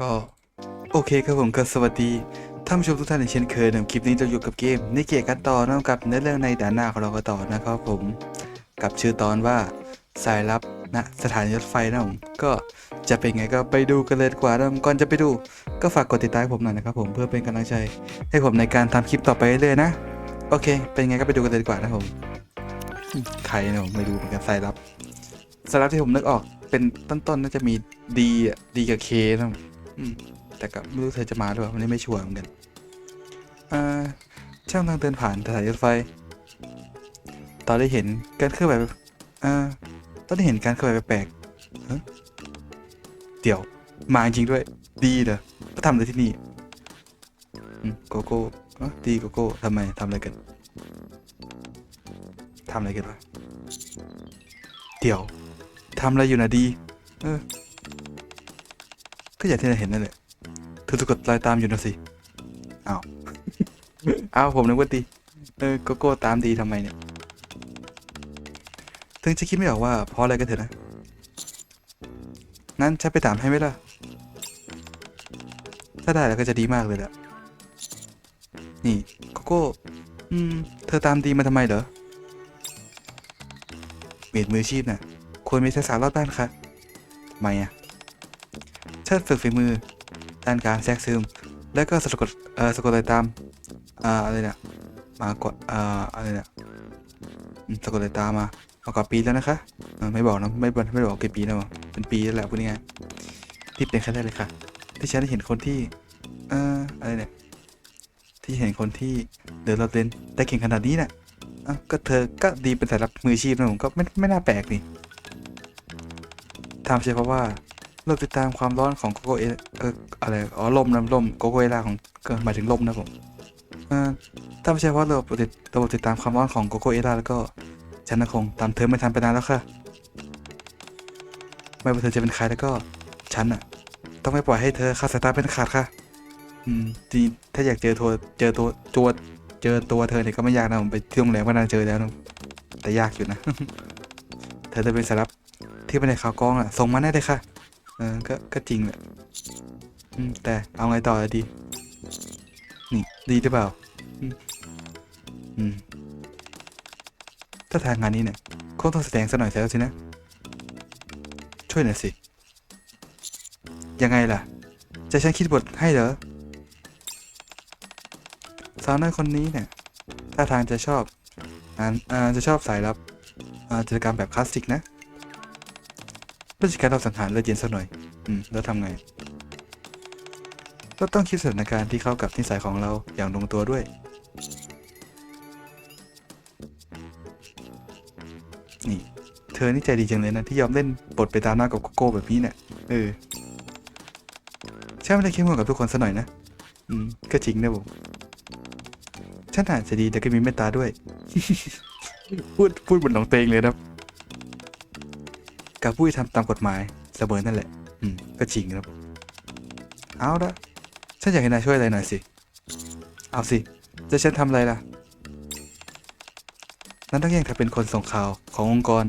ก็โอเคครับผมก็สวัสดีท่านผู้ชมทุกท่านในเช่นเคยนะคลิปนี้เราอยู่กับเกมในเกียกันต่อนะกับเนื้อเรื่องในด่านหน้าของเราก็ต่อนะครับผมกับชื่อตอนว่าสายลับณสถานีรถไฟนะผมก็จะเป็นไงก็ไปดูกันเลยกว่านะก่อนจะไปดูก็ฝากกดติดตามผมหน่อยนะครับผมเพื่อเป็นกำลังใจให้ผมในการทำคลิปต่อไปเรื่อยๆนะโอเค เป็นไงก็ไปดูกันเลยดีกว่านะผมใครนะผมไม่รู้เหมือนกันสายลับสายลับที่ผมนึกออกเป็นต้นๆน่าจะมีดีดีกับเคนะ แต่ก็ไม่รู้เธอจะมาหรือเปล่าวันนี้ไม่ชัวร์เหมือนกันอ่าช่างทางเดินผ่านสถานีรถไฟ ตอนได้เห็นการเคลื่อนไหวอ่าตอนได้เห็นการเคลื่อนไหวแปลกๆเดี๋ยวมาจริงด้วย ดีเหรอก็ทำอะไรที่นี่โกโก้ดีโกโก้ทำไมทำอะไรกันทำอะไรกันวะเดี๋ยวทำอะไรอยู่นะดี เออ ก็อย่างที่เราเห็นนั่นแหละเธอสะกดรอยตามอยู่นะสิอ้าวอ้าวผมนึกว่าดีเออโกโก้ตามดีทำไมเนี่ย ถึงจะคิดไม่ออกว่าเพราะอะไรกันเถอะนะงั้นฉันไปถามให้ไหมล่ะ ถ้าได้แล้วก็จะดีมากเลยแหละ นี่โกโก้อืม เธอตามดีมาทำไมเหรอเมดมือชีพน่ะ ควรมีทักษะรอบด้านค่ะทำไมอะ ฉันฝึกฝีมือ ด้านการแทรกซึม แล้วก็สะกดเอ่อสะกดรอยตามอ่าอะไรเนี่ยมากว่าอ่าอะไรเนี่ยสะกดรอยตามมามากว่ปีแล้วนะคะไม่บอกนะไม่บอกไม่บอกกี่ปีแล้วอะเป็นปีแล้วแหละพูดง่ายๆที่เป็นแค่ได้เลยค่ะ ที่ฉันได้เห็นคนที่เอ่ออะไรเนี่ยที่เห็นคนที่เดินรถเลนได้เก่งขนาดนี้น่ะอะก็เธอก็ดีเป็นสายลับมืออาชีพนะผมก็ไม่ไม่น่าแปลกนี่ทำใช่เพราะว่า เราติดตามความร้อนของโกโกเอเอออะไรอ๋อลมนะลมโกโกเอลาของก็หมายถึงลมนะผมถ้าไม่ใช่เพราะระบบติดระบบติดตามความร้อนของโกโกเอลาแล้วก็ฉันนะคงตามเธอไม่ทันไปนานแล้วค่ะไม่ว่าเธอจะเป็นใครแล้วก็ฉันอะต้องไม่ปล่อยให้เธอขาดสายตาเป็นขาดค่ะ อืมจริงถ้าอยากเจอตัวเจอตัวจวดเจอตัวเธอเนี่ยก็ไม่ยากนะผมไปที่โรงแรมก็น่าเจอแล้วนะแต่ยากอยู่นะ เธอจะเป็นสายลับที่ไม่ได้ข่าวกองอะส่งมาแน่เลยค่ะ เออก็ก็จริงแหละแต่เอาไงต่อดี นี่ ดีหรือเปล่า อืมถ้าทางงานนี้เนี่ยคงต้องแสดงสักหน่อยแล้วสินะ ช่วยหน่อยสิ ยังไงล่ะ จะฉันคิดบทให้เหรอ สาวน้อยคนนี้เนี่ยถ้าทางจะชอบอ่านอ่าจะชอบสายลับอ่ากิจกรรมแบบคลาสสิกนะ ราชการเราสังหารเลือดเย็นสักหน่อย อืม แล้วทำไง ก็ต้องคิดสถานการณ์ที่เข้ากับนิสัยของเราอย่างลงตัวด้วย นี่ เธอนี่ใจดีจังเลยนะ ที่ยอมเล่นบทไปตามหน้ากับโกโก้แบบนี้เนี่ย เออฉันไม่ได้เข้มงวดกับทุกคนซะหน่อยนะ อืม ก็จริงนะผมฉันอาจจะดีแต่ก็มีเมตตาด้วย พูดพูดบนหลงเตงเลยนะ กับผู้ที่ทำตามกฎหมายเสมอนั่นแหละ อืม ก็จริงครับ เอาละฉันอยากให้นายช่วยอะไรหน่อยสิ เอาสิ จะฉันทำอะไรล่ะ นั้นต้องแย่งเธอเป็นคนส่งข่าวขององค์กร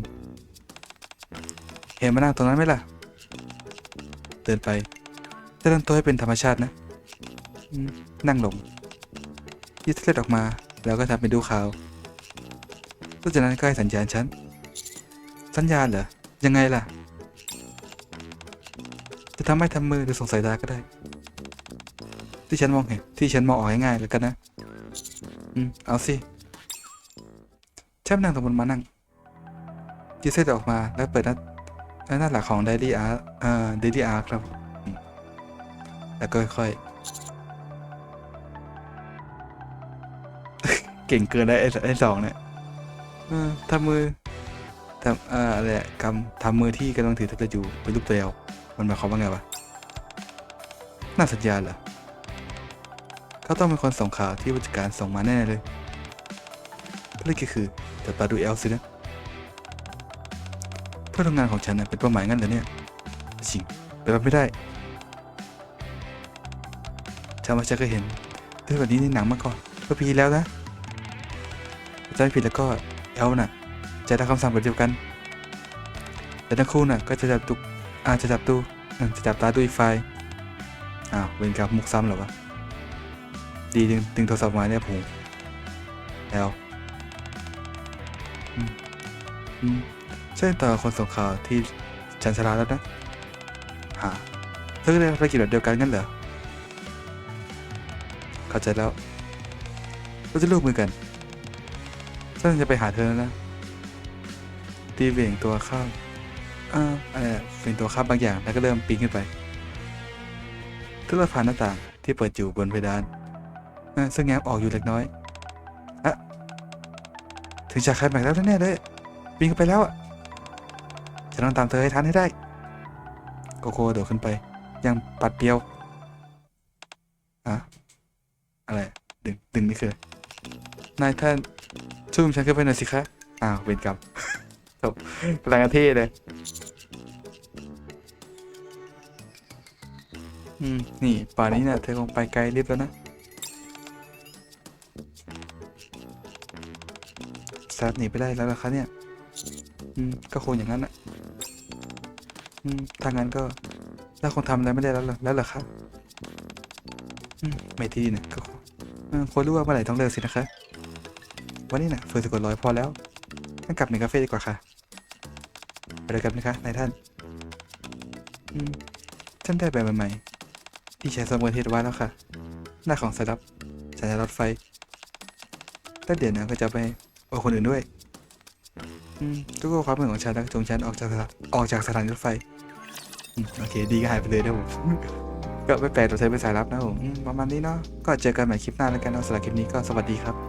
เห็นมานั่งตรงนั้นไหมล่ะ เดินไปจะทำตัวให้เป็นธรรมชาตินะอืมนั่งลงยืดเส้นออกมา แล้วก็ทำเป็นดูข่าวหลังจากนั้นก็ให้สัญญาณฉัน สัญญาณเหรอ ยังไงล่ะ จะทำให้ทำมือหรือสงสัยตาก็ได้ ที่ฉันมองเห็น ที่ฉันมองออกง่ายๆแล้วกันนะ อืม เอาสิฉันนั่งตรงบนมานั่งยืดเส้นออกมาแล้วเปิดหน้าหน้าหลักของ Daily Art อ่า Daily Art ครับ แล้วก็ค่อยๆ เก่งเกินได้ไอ้สองเนี่ยทำมือ ทำอ่าอะไรกำทำมือที่กำลังถือท็บเล็ตอยู่เป็นรูปตัวเอลมันหมายความว่าไงวะน่าสัญญาเหรอเขาต้องเป็นคนส่งข่าวที่ผู้จัดการส่งมาแน่เลยภารกิจคือจับตาดูเอลสินะเพื่อนร่วมงานของฉันนะเป็นเป้าหมายงั้นเหรอเนี่ยจริงเป็นไปไม่ได้ฉันว่าฉันเคยเห็นเรื่องแบบนี้ในหนังมาก่อนเมื่อปีแล้วนะถ้าจำไม่ผิดแล้วก็เอลน่ะ จะได้คำสั่งแบบเดียวกัน แต่ทั้งคู่น่ะก็จะจับตุกอาจจะจับตูอืมจะจับตาดูอีกฝ่ายอ้าวเวนกับมุกซ้ำหรอวะ ดีดึงดึงโทรศัพท์มาเนี่ยผมแล้วใช่ต่อคนส่งข่าวที่ชันชลาแล้วนะฮะเธอก็ได้ภารกิจแบบเดียวกันงั้นเหรอ เข้าใจแล้วเราจะร่วมมือกันฉันจะไปหาเธอแล้วนะ ตีเหวี่ยงตัวข้ามอ่าอะไรอะเหวี่ยงตัวข้ามบางอย่างแล้วก็เริ่มปีนขึ้นไปทุกผ่านหน้าต่างที่เปิดอยู่บนเพดานอ่าซึ่งแง้มออกอยู่เล็กน้อยอะถึงฉากคลแม็กแล้วแน่เลยปีนขึ้นไปแล้วอะฉันต้องตามเธอให้ทันให้ได้โกโก้โดดขึ้นไป ยังปัดเปรียวอะอะไรดึงดึงนี่คือนายท่านช่วยผมฉันขึ้นไปหน่อยสิคะอ้าวเป็นกรรม จบกำลังเท่เลย อืม นี่ ป่านนี้เนี่ยเธอคงไปไกลลิฟต์แล้วนะแซดหนีไปได้แล้วเหรอคะเนี่ย อืม ก็คงอย่างนั้นนะอืม ถ้างั้นก็ถ้าคงทำอะไรไม่ได้แล้วหรอแล้วเหรอคะอืม ไม่ทีเนี่ยก็คงควรรู้ว่าเมื่อไหร่ต้องเลิกสินะคะ วันนี้น่ะเฟิร์นสะกดร้อยพอแล้วงั้นกลับในคาเฟ่ดีกว่าค่ะ ไปเลยกันนะคะนายท่านอืมฉันได้แบบใหม่ๆที่ใช้สมุนเทศไว้แล้วค่ะ หน้าของสลับสัญญาณรถไฟแล้วเดี๋ยวนะก็จะไปบอกคนอื่นด้วยทุกข้อความือนของฉันแล้วจงฉันออกจากสถานออกจากสถานีรถไฟโอเค ดีก็หายไปเลยนะผม ก็ไม่แปลกเราใช้เป็นสายลับนะผมอืมประมาณนี้เนาะก็เจอกันใหม่คลิปหน้าแล้วกันเนาะสำหรับคลิปนี้ก็สวัสดีครับ